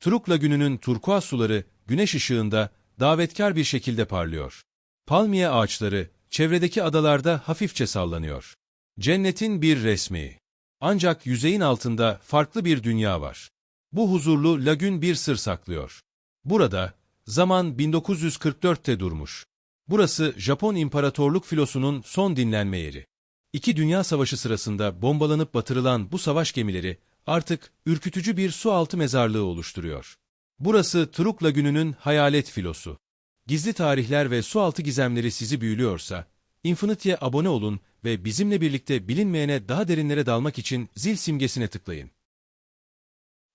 Truk Lagünü'nün turkuaz suları güneş ışığında davetkar bir şekilde parlıyor. Palmiye ağaçları çevredeki adalarda hafifçe sallanıyor. Cennetin bir resmi. Ancak yüzeyin altında farklı bir dünya var. Bu huzurlu lagün bir sır saklıyor. Burada zaman 1944'te durmuş. Burası Japon İmparatorluk filosunun son dinlenme yeri. İki Dünya Savaşı sırasında bombalanıp batırılan bu savaş gemileri artık ürkütücü bir su altı mezarlığı oluşturuyor. Burası Truk Lagünü'nün hayalet filosu. Gizli tarihler ve su altı gizemleri sizi büyülüyorsa, Infinity'ye abone olun ve bizimle birlikte bilinmeyene daha derinlere dalmak için zil simgesine tıklayın.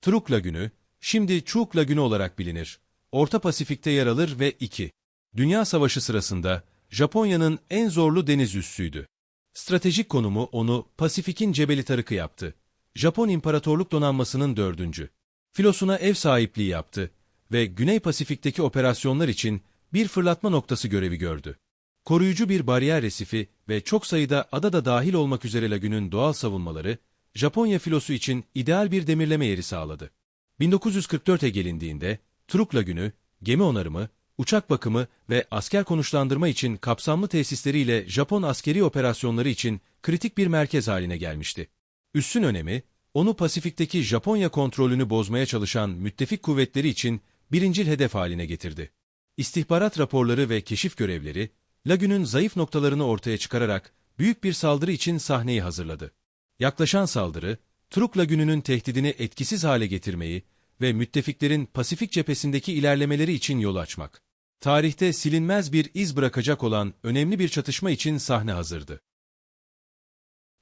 Truk Lagünü, şimdi Çuk Lagünü olarak bilinir. Orta Pasifik'te yer alır ve 2. Dünya Savaşı sırasında Japonya'nın en zorlu deniz üssüydü. Stratejik konumu onu Pasifik'in Cebeli Tarık'ı yaptı. Japon İmparatorluk Donanması'nın dördüncü. Filosuna ev sahipliği yaptı ve Güney Pasifik'teki operasyonlar için bir fırlatma noktası görevi gördü. Koruyucu bir bariyer resifi ve çok sayıda ada da dahil olmak üzere lagünün doğal savunmaları, Japonya filosu için ideal bir demirleme yeri sağladı. 1944'e gelindiğinde, Truk Lagünü, gemi onarımı, uçak bakımı ve asker konuşlandırma için kapsamlı tesisleriyle Japon askeri operasyonları için kritik bir merkez haline gelmişti. Üssün önemi, onu Pasifik'teki Japonya kontrolünü bozmaya çalışan müttefik kuvvetleri için birincil hedef haline getirdi. İstihbarat raporları ve keşif görevleri, Lagün'ün zayıf noktalarını ortaya çıkararak büyük bir saldırı için sahneyi hazırladı. Yaklaşan saldırı, Truk Lagünü'nün tehdidini etkisiz hale getirmeyi ve müttefiklerin Pasifik cephesindeki ilerlemeleri için yol açmak. Tarihte silinmez bir iz bırakacak olan önemli bir çatışma için sahne hazırdı.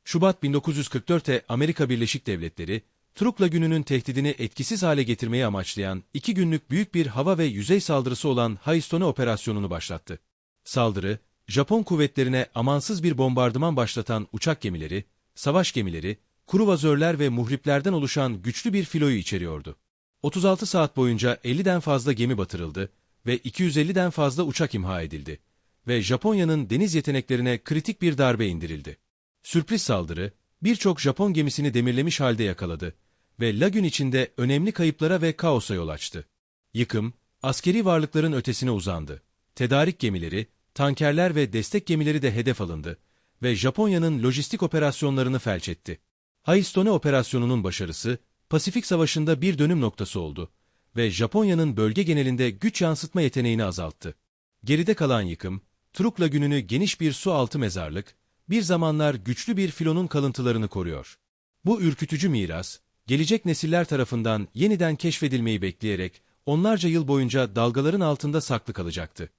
Şubat 1944'te Amerika Birleşik Devletleri, Truk Lagünü'nün tehdidini etkisiz hale getirmeyi amaçlayan iki günlük büyük bir hava ve yüzey saldırısı olan Haistone operasyonunu başlattı. Saldırı, Japon kuvvetlerine amansız bir bombardıman başlatan uçak gemileri, savaş gemileri, kruvazörler ve muhriplerden oluşan güçlü bir filoyu içeriyordu. 36 saat boyunca 50'den fazla gemi batırıldı ve 250'den fazla uçak imha edildi ve Japonya'nın deniz yeteneklerine kritik bir darbe indirildi. Sürpriz saldırı, birçok Japon gemisini demirlemiş halde yakaladı ve lagün içinde önemli kayıplara ve kaosa yol açtı. Yıkım, askeri varlıkların ötesine uzandı. Tedarik gemileri, tankerler ve destek gemileri de hedef alındı ve Japonya'nın lojistik operasyonlarını felç etti. Haistone operasyonunun başarısı, Pasifik Savaşı'nda bir dönüm noktası oldu ve Japonya'nın bölge genelinde güç yansıtma yeteneğini azalttı. Geride kalan yıkım, Truk Lagünü'nü geniş bir su altı mezarlık, bir zamanlar güçlü bir filonun kalıntılarını koruyor. Bu ürkütücü miras, gelecek nesiller tarafından yeniden keşfedilmeyi bekleyerek onlarca yıl boyunca dalgaların altında saklı kalacaktı.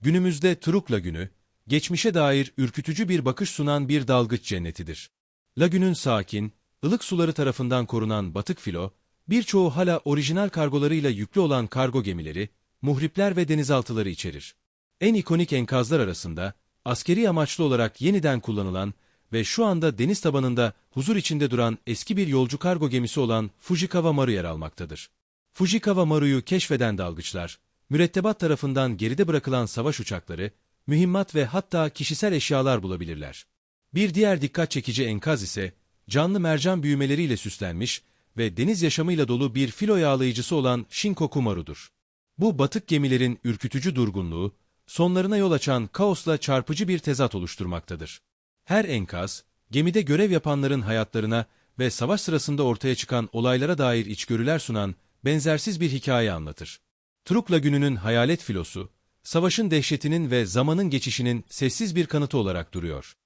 Günümüzde Truk Lagünü, geçmişe dair ürkütücü bir bakış sunan bir dalgıç cennetidir. Lagünün sakin, ılık suları tarafından korunan batık filo, birçoğu hala orijinal kargolarıyla yüklü olan kargo gemileri, muhripler ve denizaltıları içerir. En ikonik enkazlar arasında, askeri amaçlı olarak yeniden kullanılan ve şu anda deniz tabanında huzur içinde duran eski bir yolcu kargo gemisi olan Fujikawa Maru yer almaktadır. Fujikawa Maru'yu keşfeden dalgıçlar, mürettebat tarafından geride bırakılan savaş uçakları, mühimmat ve hatta kişisel eşyalar bulabilirler. Bir diğer dikkat çekici enkaz ise, canlı mercan büyümeleriyle süslenmiş ve deniz yaşamıyla dolu bir filo yağlayıcısı olan Shinkoku Maru'dur. Bu batık gemilerin ürkütücü durgunluğu, sonlarına yol açan kaosla çarpıcı bir tezat oluşturmaktadır. Her enkaz, gemide görev yapanların hayatlarına ve savaş sırasında ortaya çıkan olaylara dair içgörüler sunan benzersiz bir hikaye anlatır. Truk Lagünü'nün hayalet filosu, savaşın dehşetinin ve zamanın geçişinin sessiz bir kanıtı olarak duruyor.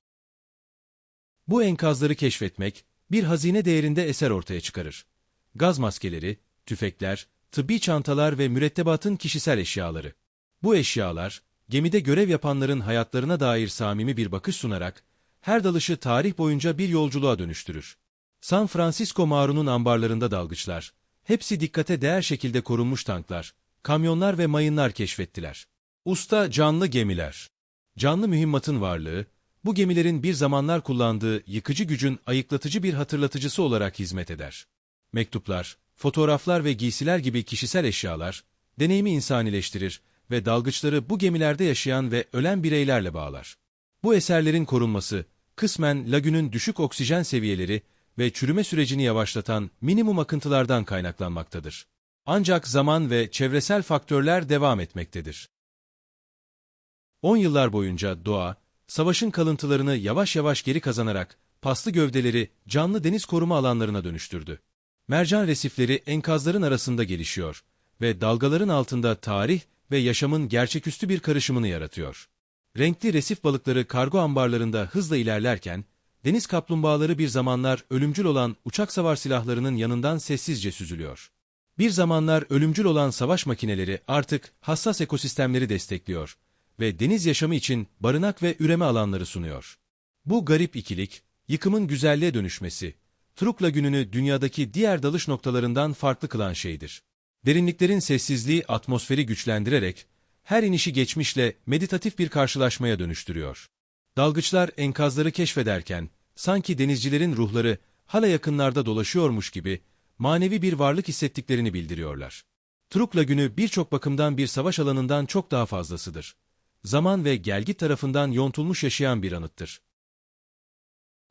Bu enkazları keşfetmek, bir hazine değerinde eser ortaya çıkarır. Gaz maskeleri, tüfekler, tıbbi çantalar ve mürettebatın kişisel eşyaları. Bu eşyalar, gemide görev yapanların hayatlarına dair samimi bir bakış sunarak, her dalışı tarih boyunca bir yolculuğa dönüştürür. San Francisco mağarunun ambarlarında dalgıçlar, hepsi dikkate değer şekilde korunmuş tanklar, kamyonlar ve mayınlar keşfettiler. Usta canlı gemiler. Canlı mühimmatın varlığı, bu gemilerin bir zamanlar kullandığı yıkıcı gücün ayıklatıcı bir hatırlatıcısı olarak hizmet eder. Mektuplar, fotoğraflar ve giysiler gibi kişisel eşyalar, deneyimi insanileştirir ve dalgıçları bu gemilerde yaşayan ve ölen bireylerle bağlar. Bu eserlerin korunması, kısmen lagünün düşük oksijen seviyeleri ve çürüme sürecini yavaşlatan minimum akıntılardan kaynaklanmaktadır. Ancak zaman ve çevresel faktörler devam etmektedir. 10 yıllar boyunca doğa, savaşın kalıntılarını yavaş yavaş geri kazanarak paslı gövdeleri canlı deniz koruma alanlarına dönüştürdü. Mercan resifleri enkazların arasında gelişiyor ve dalgaların altında tarih ve yaşamın gerçeküstü bir karışımını yaratıyor. Renkli resif balıkları kargo ambarlarında hızla ilerlerken, deniz kaplumbağaları bir zamanlar ölümcül olan uçak savar silahlarının yanından sessizce süzülüyor. Bir zamanlar ölümcül olan savaş makineleri artık hassas ekosistemleri destekliyor ve deniz yaşamı için barınak ve üreme alanları sunuyor. Bu garip ikilik, yıkımın güzelliğe dönüşmesi, Truk Lagünü'nü dünyadaki diğer dalış noktalarından farklı kılan şeydir. Derinliklerin sessizliği atmosferi güçlendirerek, her inişi geçmişle meditatif bir karşılaşmaya dönüştürüyor. Dalgıçlar enkazları keşfederken, sanki denizcilerin ruhları hala yakınlarda dolaşıyormuş gibi manevi bir varlık hissettiklerini bildiriyorlar. Truk Lagünü birçok bakımdan bir savaş alanından çok daha fazlasıdır. Zaman ve gelgit tarafından yontulmuş yaşayan bir anıttır.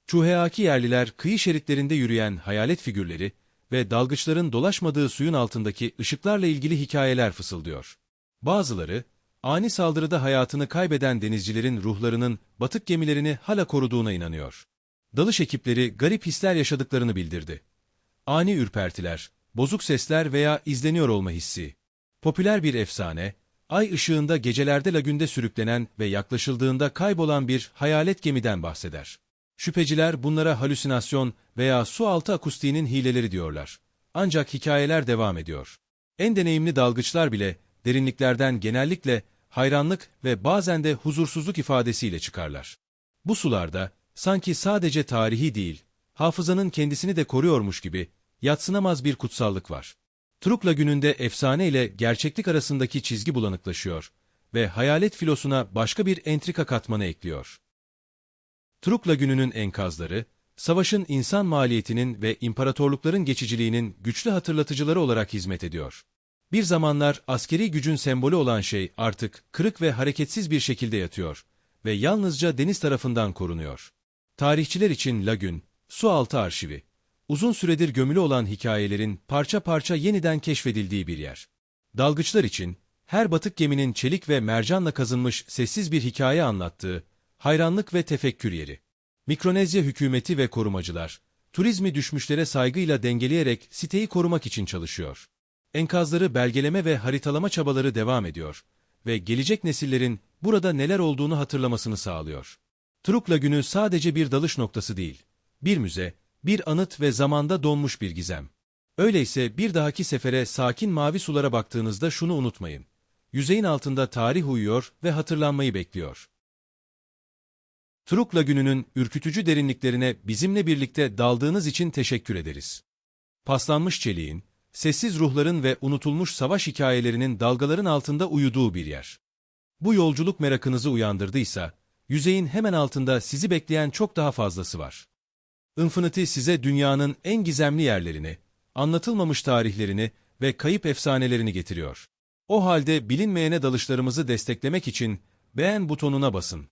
Çuheaki yerliler kıyı şeritlerinde yürüyen hayalet figürleri ve dalgıçların dolaşmadığı suyun altındaki ışıklarla ilgili hikayeler fısıldıyor. Bazıları, ani saldırıda hayatını kaybeden denizcilerin ruhlarının batık gemilerini hala koruduğuna inanıyor. Dalış ekipleri garip hisler yaşadıklarını bildirdi. Ani ürpertiler, bozuk sesler veya izleniyor olma hissi. Popüler bir efsane, ay ışığında gecelerde lagünde sürüklenen ve yaklaşıldığında kaybolan bir hayalet gemiden bahseder. Şüpheciler bunlara halüsinasyon veya su altı akustiğinin hileleri diyorlar. Ancak hikayeler devam ediyor. En deneyimli dalgıçlar bile derinliklerden genellikle hayranlık ve bazen de huzursuzluk ifadesiyle çıkarlar. Bu sularda sanki sadece tarihi değil, hafızanın kendisini de koruyormuş gibi yatsınamaz bir kutsallık var. Truk Lagünü'nde efsane ile gerçeklik arasındaki çizgi bulanıklaşıyor ve hayalet filosuna başka bir entrika katmanı ekliyor. Truk Lagünü'nün enkazları, savaşın insan maliyetinin ve imparatorlukların geçiciliğinin güçlü hatırlatıcıları olarak hizmet ediyor. Bir zamanlar askeri gücün sembolü olan şey artık kırık ve hareketsiz bir şekilde yatıyor ve yalnızca deniz tarafından korunuyor. Tarihçiler için lagün, su altı arşivi, uzun süredir gömülü olan hikayelerin parça parça yeniden keşfedildiği bir yer. Dalgıçlar için, her batık geminin çelik ve mercanla kazınmış sessiz bir hikaye anlattığı, hayranlık ve tefekkür yeri. Mikronezya hükümeti ve korumacılar, turizmi düşmüşlere saygıyla dengeleyerek siteyi korumak için çalışıyor. Enkazları belgeleme ve haritalama çabaları devam ediyor ve gelecek nesillerin burada neler olduğunu hatırlamasını sağlıyor. Truk Lagünü sadece bir dalış noktası değil, bir müze, bir anıt ve zamanda donmuş bir gizem. Öyleyse bir dahaki sefere sakin mavi sulara baktığınızda şunu unutmayın. Yüzeyin altında tarih uyuyor ve hatırlanmayı bekliyor. Truk Lagünü'nün ürkütücü derinliklerine bizimle birlikte daldığınız için teşekkür ederiz. Paslanmış çeliğin, sessiz ruhların ve unutulmuş savaş hikayelerinin dalgaların altında uyuduğu bir yer. Bu yolculuk merakınızı uyandırdıysa, yüzeyin hemen altında sizi bekleyen çok daha fazlası var. Infinity size dünyanın en gizemli yerlerini, anlatılmamış tarihlerini ve kayıp efsanelerini getiriyor. O halde bilinmeyene dalışlarımızı desteklemek için beğen butonuna basın.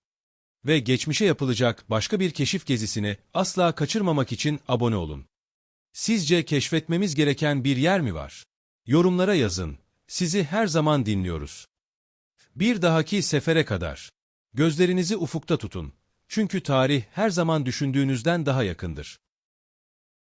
Ve geçmişe yapılacak başka bir keşif gezisini asla kaçırmamak için abone olun. Sizce keşfetmemiz gereken bir yer mi var? Yorumlara yazın. Sizi her zaman dinliyoruz. Bir dahaki sefere kadar. Gözlerinizi ufukta tutun. Çünkü tarih her zaman düşündüğünüzden daha yakındır.